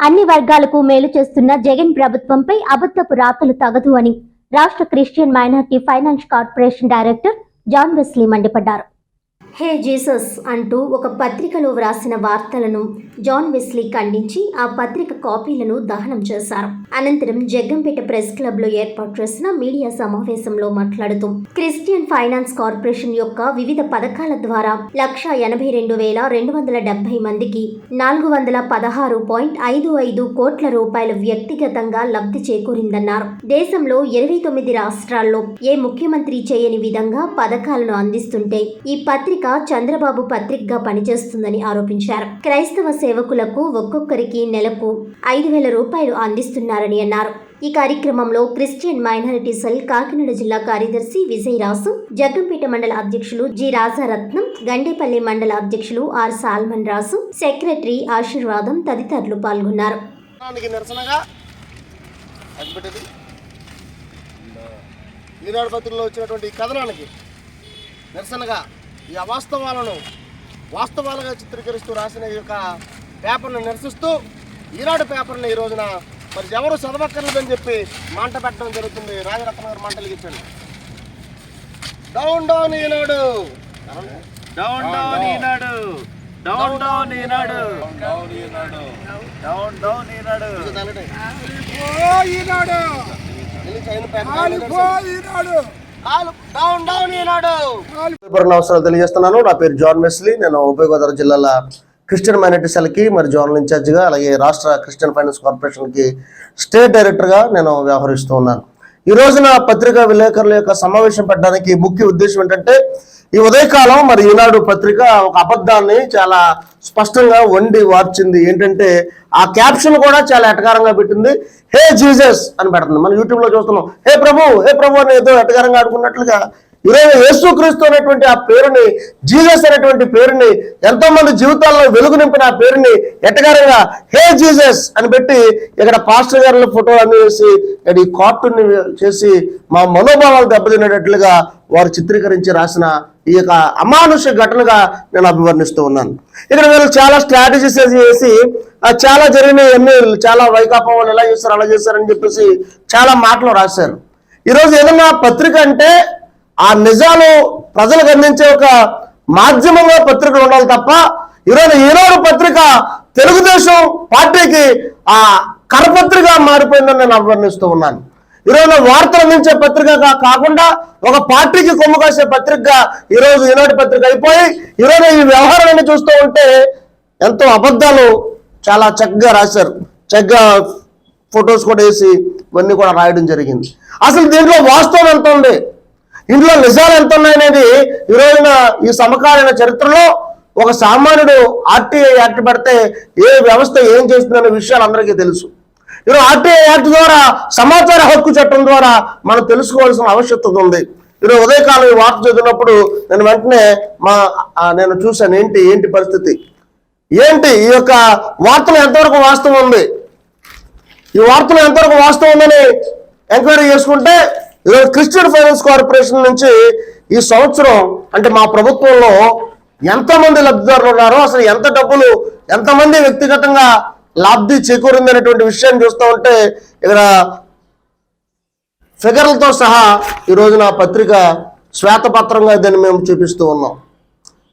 అన్ని వర్గాలకు మేలు చేస్తున్న జగన్ ప్రభుత్వంపై అబద్ధపు రాతలు తగదు అని రాష్ట్ర Christian minority finance corporation director John Wesley మండిపడ్డారు. హే జీసస్ అంటూ ఒక పత్రికలో వ్రాసిన వార్తలను జాన్ వెస్లీ ఖండించి ఆ పత్రిక కాపీలను దహనం చేశారు. అనంతరం జగ్గంపేట ప్రెస్ క్లబ్లో ఏర్పాటు చేసిన మీడియా సమావేశంలో మాట్లాడుతూ క్రిస్టియన్ ఫైనాన్స్ కార్పొరేషన్ యొక్క వివిధ పథకాల ద్వారా లక్ష ఎనభై రెండు వేల రెండు వందల డెబ్బై మందికి నాలుగు వందల పదహారు పాయింట్ ఐదు ఐదు కోట్ల రూపాయల వ్యక్తిగతంగా లబ్ధి చేకూరిందన్నారు. దేశంలో ఇరవై తొమ్మిది రాష్ట్రాల్లో ఏ ముఖ్యమంత్రి చేయని విధంగా పథకాలను అందిస్తుంటే ఈ పత్రిక చంద్రబాబు పత్రికగా పనిచేస్తుందని ఆరోపించారు. క్రైస్తవ సేవకులకు ఒక్కొక్కరికి నెలకు ఐదు వేల రూపాయలు అందిస్తున్నారని అన్నారు. ఈ కార్యక్రమంలో క్రిస్టియన్ మైనారిటీ సెల్ కాకినాడ జిల్లా కార్యదర్శి విజయరాసు జగ్గంపేట మండల అధ్యక్షులు జి రాజారత్నం గండేపల్లి మండల అధ్యక్షులు ఆర్ సాల్మన్ రాసు సెక్రటరీ ఆశీర్వాదం తదితరులు పాల్గొన్నారు. ఈనాడు పత్రికలో వచ్చినటువంటి కథనానికి నిరసనగా ఈ అవాస్తవాలను వాస్తవాలుగా చిత్రీకరిస్తూ రాసిన ఈ యొక్క పేపర్ను నిరసిస్తూ ఈనాడు పేపర్ని ఈ రోజున మరి ఎవరు చదవక్కర్లేదని చెప్పి మంట పెట్టడం జరుగుతుంది. రాజరత్న గారు మంటలు ఇచ్చండి down down Eenadu. Down down Eenadu. Down down Eenadu. Down down Eenadu. Down down Eenadu. అవసరాలు తెలియజేస్తున్నాను. నా పేరు జాన్ మెస్లీ. నేను ఉభయ గోదావరి జిల్లాల క్రిస్టియన్ మైనార్టీ సెల్కి మరి జోనల్ ఇన్ఛార్జిగా అలాగే రాష్ట్ర క్రిస్టియన్ ఫైనాన్స్ కార్పొరేషన్కి స్టేట్ డైరెక్టర్గా నేను వ్యవహరిస్తూ ఉన్నాను. ఈ రోజున పత్రికా విలేకరుల యొక్క సమావేశం పెట్టడానికి ముఖ్య ఉద్దేశం ఏంటంటే ఈ ఉదయకాలం మరి ఈనాడు పత్రిక ఒక అబద్ధాన్ని చాలా స్పష్టంగా వండి వార్చింది. ఏంటంటే ఆ క్యాప్షన్ కూడా చాలా ఎటకారంగా పెట్టింది. హే జీజస్ అని పెడుతుంది. మనం యూట్యూబ్లో చూస్తున్నాం. హే ప్రభు హే ప్రభు అని ఏదో ఎటకారంగా ఆడుకున్నట్లుగా ఈరోజు యేసుక్రీస్తు అనేటువంటి ఆ పేరుని జీజస్ అనేటువంటి పేరుని ఎంతో మంది జీవితాల్లో వెలుగు నింపిన ఆ పేరుని ఎట్టగారంగా హే జీసస్ అని పెట్టి ఇక్కడ పాస్టర్ గారి ఫోటో అన్ని వేసి ఇక్కడ ఈ కార్టూన్ చేసి మా మనోభావాలు దెబ్బతినేటట్లుగా వారు చిత్రీకరించి రాసిన ఈ యొక్క అమానుష ఘటనగా నేను అభివర్ణిస్తూ ఉన్నాను. ఇక్కడ వీళ్ళు చాలా స్ట్రాటజీస్ చేసి చాలా జరిగినాయి అన్ని చాలా వైకాపా వాళ్ళు ఎలా చేస్తారు అలా చేస్తారని చెప్పేసి చాలా మాటలు రాశారు. ఈరోజు ఏదన్నా పత్రిక అంటే నిజాలు ప్రజలకు అందించే ఒక మాధ్యమంగా పత్రికలు ఉండాలి తప్ప ఈరోజు ఈనాడు పత్రిక తెలుగుదేశం పార్టీకి ఆ కరపత్రిక మారిపోయిందని నేను అభివర్ణిస్తూ ఉన్నాను. ఈరోజు వార్తలు అందించే పత్రికగా కాకుండా ఒక పార్టీకి కొమ్ము కాసే పత్రికగా ఈరోజు ఈనాడు పత్రిక అయిపోయి ఈరోజు ఈ వ్యవహారాన్ని చూస్తూ ఉంటే ఎంతో అబద్ధాలు చాలా చక్కగా రాశారు. చక్కగా ఫొటోస్ కూడా వేసి ఇవన్నీ కూడా రాయడం జరిగింది. అసలు దీంట్లో వాస్తవం ఎంత ఉంది? ఇందులో నిజాలు ఎంత ఉన్నాయనేది ఈ రోజున ఈ సమకాలీన చరిత్రలో ఒక సామాన్యుడు ఆర్టీఐ యాక్ట్ పెడితే ఏ వ్యవస్థ ఏం చేస్తుందనే విషయాలు అందరికీ తెలుసు. ఈరోజు ఆర్టీఐ యాక్ట్ ద్వారా సమాచార హక్కు చట్టం ద్వారా మనం తెలుసుకోవాల్సిన ఆవశ్యకత ఉంది. ఈరోజు ఉదయకాలం ఈ వార్త చదివినప్పుడు నేను వెంటనే మా నేను చూశాను ఏంటి ఏంటి పరిస్థితి. ఏంటి ఈ యొక్క వార్తలు ఎంతవరకు వాస్తవం ఉంది? ఈ వార్తలు ఎంతవరకు వాస్తవం ఉందని ఎంక్వైరీ చేసుకుంటే ఈరోజు క్రిస్టియన్ ఫైనాన్స్ కార్పొరేషన్ నుంచి ఈ సంవత్సరం అంటే మా ప్రభుత్వంలో ఎంతమంది లబ్ధిదారులు ఉన్నారో అసలు ఎంత డబ్బులు ఎంతమంది వ్యక్తిగతంగా లబ్ధి చేకూరింది అనేటువంటి విషయాన్ని చూస్తూ ఉంటే ఇక్కడ ఫిగర్లతో సహా ఈరోజు నా పత్రిక శ్వేతపత్రంగా దీన్ని మేము చూపిస్తూ ఉన్నాం.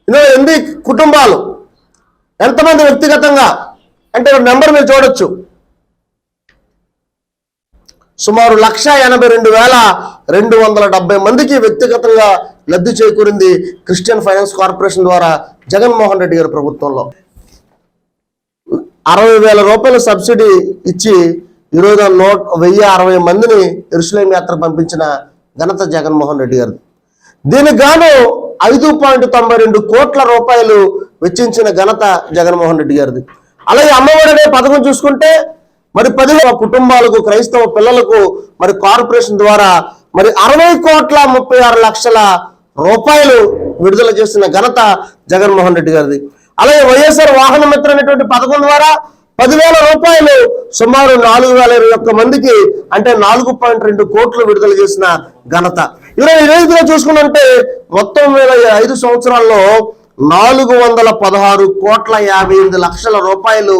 ఇందులో ఎన్ని కుటుంబాలు ఎంతమంది వ్యక్తిగతంగా అంటే నెంబర్ మీరు చూడొచ్చు. సుమారు లక్ష ఎనభై రెండు వేల రెండు వందల డెబ్బై మందికి వ్యక్తిగతంగా లబ్ధి చేకూరింది క్రిస్టియన్ ఫైనాన్స్ కార్పొరేషన్ ద్వారా జగన్మోహన్ రెడ్డి గారి ప్రభుత్వంలో. అరవై వేల రూపాయల సబ్సిడీ ఇచ్చి ఈరోజు నూట వెయ్యి అరవై మందిని ఇరుసులేం యాత్ర పంపించిన ఘనత జగన్మోహన్ రెడ్డి గారు దీనికి గాను ఐదు పాయింట్ తొంభై రెండు కోట్ల రూపాయలు వెచ్చించిన ఘనత జగన్మోహన్ రెడ్డి గారిది. అలాగే అమ్మఒడి అనే పథకం చూసుకుంటే మరి పదిహేను కుటుంబాలకు క్రైస్తవ పిల్లలకు మరి కార్పొరేషన్ ద్వారా మరి అరవై కోట్ల ముప్పై ఆరు లక్షల రూపాయలు విడుదల చేసిన ఘనత జగన్మోహన్ రెడ్డి గారిది. అలాగే వైఎస్ఆర్ వాహన మిత్ర అనేటువంటి పథకం ద్వారా పదివేల రూపాయలు సుమారు నాలుగు వేల ఇరవై ఒక్క మందికి అంటే నాలుగు పాయింట్ రెండు కోట్లు విడుదల చేసిన ఘనత. ఇరవై ఈ చూసుకున్నంటే మొత్తం వేల ఐదు సంవత్సరాల్లో నాలుగు వందల పదహారు కోట్ల యాభై ఎనిమిది లక్షల రూపాయలు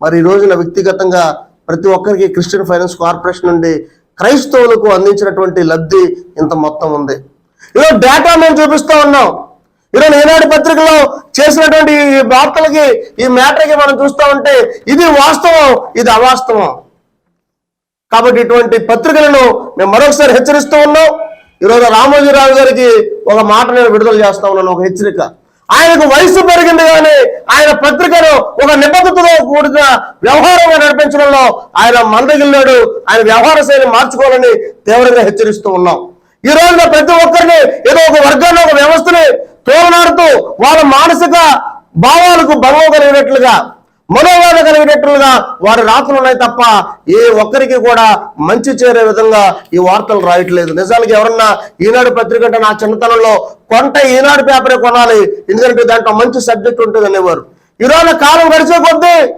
మరి ఈ రోజున వ్యక్తిగతంగా ప్రతి ఒక్కరికి క్రిస్టియన్ ఫైనాన్స్ కార్పొరేషన్ నుండి క్రైస్తవులకు అందించినటువంటి లబ్ధి ఇంత మొత్తం ఉంది. ఈరోజు డేటా మేము చూపిస్తూ ఉన్నాం. ఈరోజు ఈనాడు పత్రికలో చేసినటువంటి ఈ వార్తలకి ఈ మ్యాటర్కి మనం చూస్తూ ఉంటే ఇది వాస్తవం ఇది అవాస్తవం. కాబట్టి ఇటువంటి పత్రికలను మేము మరొకసారి హెచ్చరిస్తూ ఉన్నాం. ఈరోజు రామోజీరావు గారికి ఒక మాట నేను విడుదల చేస్తా ఉన్నాను ఒక హెచ్చరిక. ఆయనకు వయసు పెరిగింది కానీ ఆయన పత్రికను ఒక నిబద్ధతతో కూడిన వ్యవహారంగా నడిపించడంలో ఆయన మందగిల్లాడు. ఆయన వ్యవహార శైలి మార్చుకోవాలని తీవ్రంగా హెచ్చరిస్తూ ఉన్నాం. ఈ రోజున ప్రతి ఒక్కరిని ఏదో ఒక వర్గాన్ని ఒక వ్యవస్థని తోలనాడుతూ వాళ్ళ మానసిక భావాలకు భంగం కలిగినట్లుగా మనోవాద కలిగేటట్లుగా వారి రాతలు ఉన్నాయి తప్ప ఏ ఒక్కరికి కూడా మంచి చేరే విధంగా ఈ వార్తలు రాయట్లేదు. నిజానికి ఎవరన్నా ఈనాడు పత్రిక అంటే నా చిన్నతనంలో కొంట ఈనాడు పేపరే కొనాలి. ఎందుకంటే దాంట్లో మంచి సబ్జెక్ట్ ఉంటుంది అనేవారు. ఈరోజు కాలం గడిచే కొద్దీ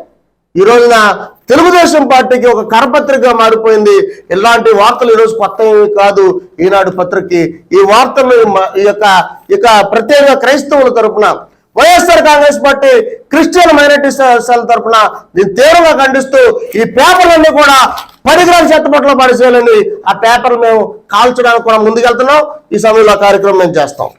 ఈ రోజున తెలుగుదేశం పార్టీకి ఒక కరపత్రిక మారిపోయింది. ఇలాంటి వార్తలు ఈరోజు కొత్త కాదు. ఈనాడు పత్రికకి ఈ వార్తలు మ- ఈ యొక్క ఇక ప్రత్యేక క్రైస్తవుల తరపున YSR Congress party Christian minority cell తరఫున దీన్ని తీవ్రంగా ఖండిస్తూ ఈ పేపర్లన్నీ కూడా పరిగ్రహం చెత్తపట్లో పడిచేయాలని ఆ పేపర్ మేము కాల్చడానికి కూడా ముందుకెళ్తున్నాం. ఈ సమయంలో కార్యక్రమం మేము చేస్తాం.